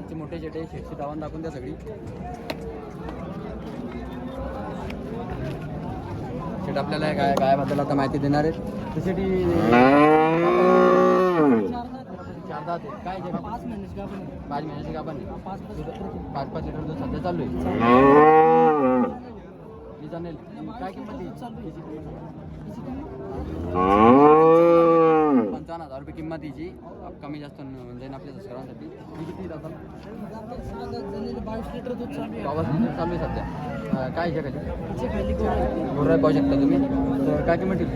पाचचे मोठे शेटे शेटची दावण दाखवून द्या सगळी. शेट आपल्याला या गाय गायाबद्दल आता माहिती देणार आहेत. तशी ती चार दात आहेत. काय पाच महिन्याची गाभण आहे. पाच आहे. पाच लिटर दूध सध्या चालू आहे. ही काय किंमत पंचावन्न हजार रुपये किंमत हिची कमी जास्त होऊन जाईल आपल्या ही किती बावीस लिटर दूध चालू आहे. सध्या. काय आहे? का हिची खाली पाहू शकता तुम्ही. तर काय किंमत का?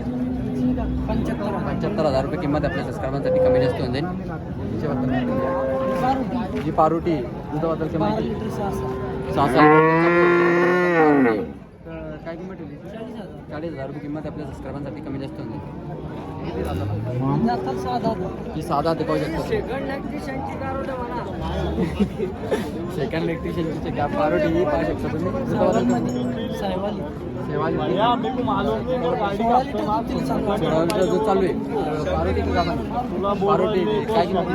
पंच्याहत्तर. पंच्याहत्तर हजार रुपये किंमत आपल्या सबस्क्रायबांसाठी कमी जास्त होऊन जाईल. हिच्याबद्दल ही पारोटी. दुधाबद्दल किंमत सहा सहा. काय किंमत. चाळीस हजार. रुपये किंमत आपल्या सबस्क्रायबांसाठी कमी जास्त होऊन जाईल. ही साधा ते पाहू शकता सेकंड इलेक्ट्रिशियनची गॅप पारोटी ही पाहू शकता तुम्ही. चालू आहे. पारोटी काय किंमत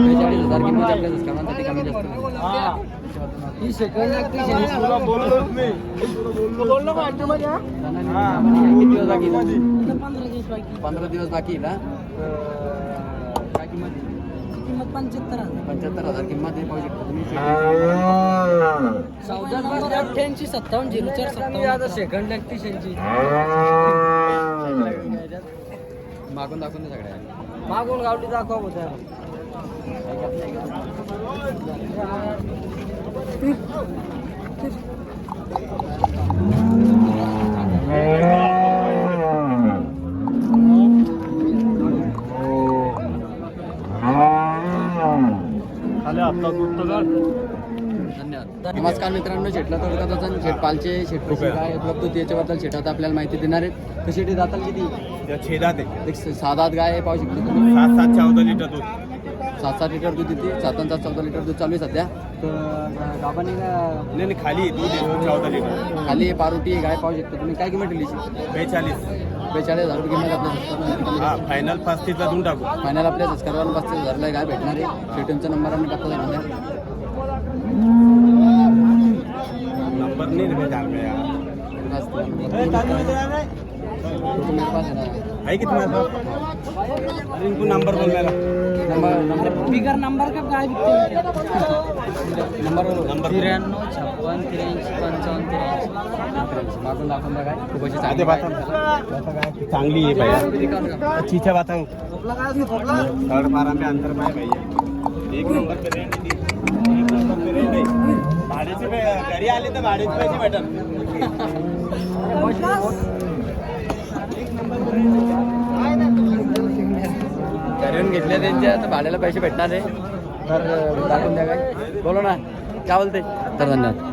बेचाळीस हजार किंमत आपल्या सबस्क्रायबांसाठी कमी जास्त होऊन जाईल. ही. सेकंड इलेक्ट्रिशियन किती दिवस? पंधरा दिवस बाकी. पंधरा दिवस बाकी आहे ना काय किंमत? किंमत पंच्याहत्तर हजार. पंच्याहत्तर हजार किंमत आहे पाहू शकता तुम्ही. चौदा नंबर अठ्ठ्याऐंशी सत्तावन्न झिरो चार सत्तावन्न. सेकंड मागून दाखवून सगळ्या. मागून गावठी दाखवा होत्या नमस्कार मित्रांनो शेटला थोडक्यात शेट पालचे शेट कशी काय उपलब्ध होती याच्याबद्दल शेटात आपल्याला माहिती देणार आहेत. कशी ती जाताल किती? छेदात आहे. एक सात गाय पाहू शकतो सात सात चौदा लिटर दूध. सात सात लिटर दूध देते. सात आणि सात चौदा लिटर दूध चालू आहे सध्या. तर गावाने नाही नाही, खाली आहे, दूध आहे चौदा लिटर. खाली आहे, पारोटी आहे, गाय पाहू शकतो. तुम्ही काय किंमत दिली बेचाळीस. बेचाळीस हजार रुपये किंमत आपल्या हा फायनल पस्तीसला देऊन टाकू. फायनल आपल्या सबस्क्रायबरला पस्तीस हजारला गाय भेटणार आहे. शेटूंचा नंबर देणार आहे. नंबर नहीं रे जान में यार बस, तो मेरे पास है ना. है कितना था अरे इनको नंबर बोल बिगर नंबर का काय विकते नंबर नंबर त्र्याण्णव छप्पन त्र्याऐंशी पंचावन्न त्र्याऐंशी. मागून दाखवून बघा खूप अशी आधे चांगली चांगली आहे भैया आहे. अच्छीच्या बाता थर्ड बारा में अंतर पाय भैया एक नंबर एक नंबर भाड्याचे घरी आले तर भाड्याचे पैसे भेटल घरून घेतले त्यांच्या तर भाड्याला पैसे भेटणार आहे तर दाखवून द्या काय. बोलो ना काय बोलते तर धन्यवाद.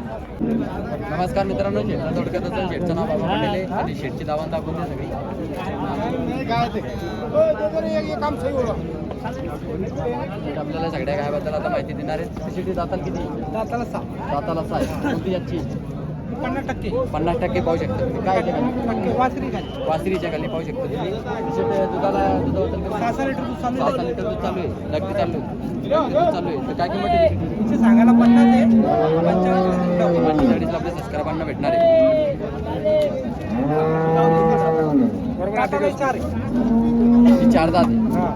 नमस्कार मित्रांनो शेटला थोडक्यात शेटचं नाव बाबा मंडले आणि शेटची दावण दाखवून द्या सगळी. आपल्याला सगळ्या गायाबद्दल आता माहिती देणार आहे शेटी जाताल किती दाताला सहा जाताल असा आहे. कोणती याची पन्नास टक्के. पन्नास टक्के पाहू शकता तुम्ही. काय आहे खाली टक्के वासरी खाली. वासरीच्या खाली पाहू शकता तुम्ही. दुधाला सहा सहा लिटर दूध चालू सहा सहा लिटर दूध चालू आहे. लगती चालू आहे. लगती दूध चालू आहे. तर काय किंमत आहे त्याची? सांगायला पन्नास आहे. पंचेचाळीसला आपल्या सबस्क्रायबांना भेटणार आहे. बरोबर. चार आहे. ही चार दात आहे. हा.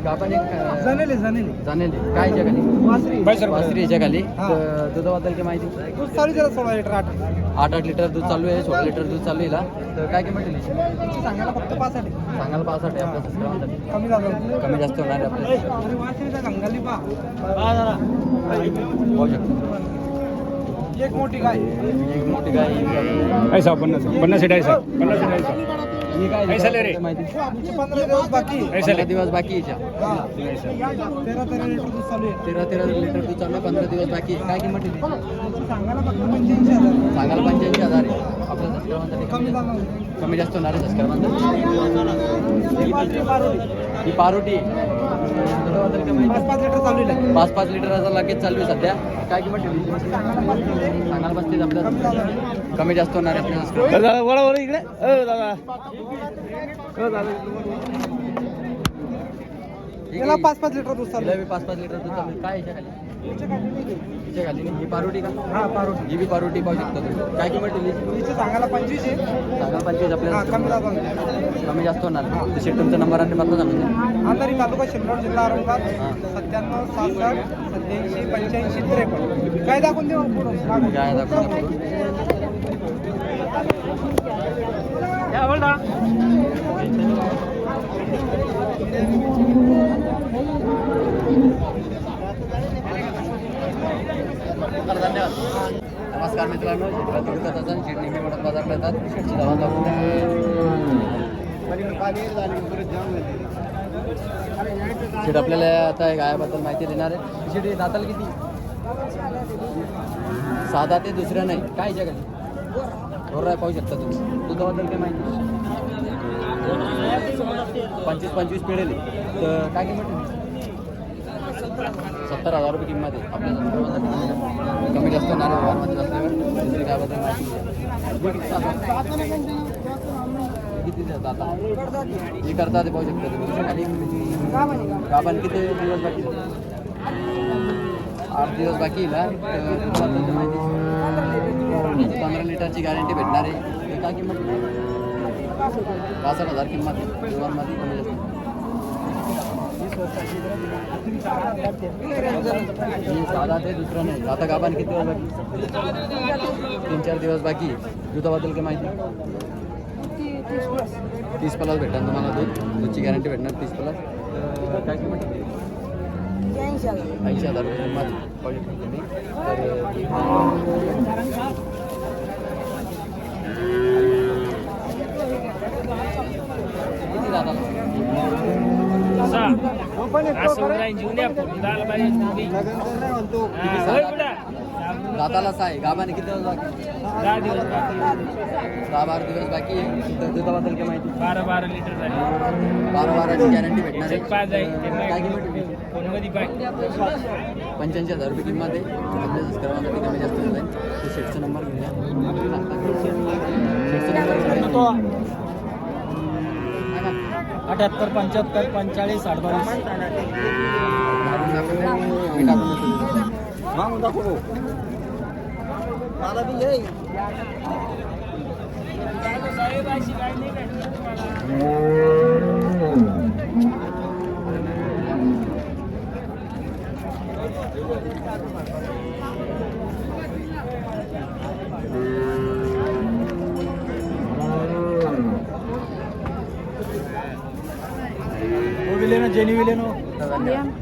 जनेले जाणेल आहे. काय खाली वासरी. याच्या खाली. तर दुधाबद्दल काय माहिती? दूध चालू त्याला सोळा लिटर आठ आठ आठ लिटर दूध चालू आहे सोळा लिटर दूध चालू आहे. तर काय किंमत आहे? तिची सांगायला फक्त पाच आहे सांगाल पासष्ट आहे आपल्या सबस्क्रायबांसाठी कमी झालं कमी जास्त होणार आहे आपल्या अरे वासरीचा गंगाली पा. पाहू शकतो. एक मोठी गाय. एक मोठी गाय. ही ऐसा पन्नास पन्नास ऐसा पन्नास ऐसा ही माहिती पंधरा दिवस बाकी पंधरा दिवस बाकी हिच्या. तेरा तेरा लिटर दूध चालू आहे. तेरा तेरा लिटर दूध चालू आहे पंधरा दिवस बाकी आहे. काय किंमत आहे सांगायला फक्त पंच्याऐंशी हजार सांगाल पंच्याऐंशी हजार आहे. आपल्या सबस्क्रायबांसाठी कमी कमी जास्त होणार आहे सबस्क्रायबांसाठी ही पारोटी. पाच पाच लिटर चालू आहे. पाच पाच लिटरचा लगेच चालू आहे सध्या. काय किंमत ठेवली? सांगाल बसते आपल्या कमी जास्त होणार आहे इकडे. दादा. दादा. याला पाच पाच लिटर दूध बी पाच पाच लिटर दूध चालू काय याच्या खाली हिच्या खाली नाही. ही पारोटी का? हा पारोटी. ही बी पारोटी पाहू शकता तुम्ही. काय किंमत दिली? हिचे सांगायला पंचवीस आहे. सांगा पंचवीस हा कमी आपल्याला दाबा कमी जास्त होणार. शेट तुमचा नंबर आणि पत्ता सांगून द्या अंधारी तालुका शिल्लोड जिल्हा औरंगाबाद. सत्त्याण्णव सहासष्ट सत्याऐंशी पंच्याऐंशी त्रेपन्न. काय दाखवून देऊ. काय दाखवून द्या पुढून. तर धन्यवाद नमस्कार मित्रांनो शेतकरी तुडकत असन शेट नेहमी म्हणत बाजारला येतात शेटची धावा दाखवून शेट आपल्याला आता गायाबद्दल माहिती देणार आहे. शेट हे दाताल किती? साधा ते दुसऱ्या नाही. काय जगात? बरोबर पाहू शकता तुम्ही. दुधाबद्दल काय माहिती पंचवीस पंचवीस पिढेल. तर काय किंमत सत्तर हजार रुपये किंमत आहे. आपल्या संदर्भात. कमी जास्त होणार काय किती देतात आता? हे करता ते पाहू शकता तुम्ही. खाली म्हणजे किती दिवस बाकी आठ दिवस बाकी ना? म्हणजे पंधरा लिटरची गॅरंटी भेटणार आहे. हे काय किंमत? पासष्ट हजार किंमत आहे. कमी जास्त. ही साधा दुसरं नाही। आता गाभान किती दिवस बाकी? तीन चार दिवस बाकी। दुधाबद्दल काय माहिती। तीस पलास भेटणार तुम्हाला दूध। दूधची गॅरंटी भेटणार तीस पलास। ऐंशी हज़ार दादा दाताला सहा आहे गाभाने किती दिवस बाकी? दहा बारा दिवस बाकी आहे. तर दुधाबद्दल काय माहिती? बारा बारा लिटर झाले. बारा बाराची गॅरंटी भेटणार पाच आहे काय किंमत पाहिजे पंच्याऐंशी हजार रुपये किंमत आहे. कमी जास्त होत आहे. शेटचा नंबर घेऊया शेटचा नंबर सांगा. अठ्याहत्तर पंच्याहत्तर पंचेचाळीस अडबावीस टाकून genuine, no? Yan.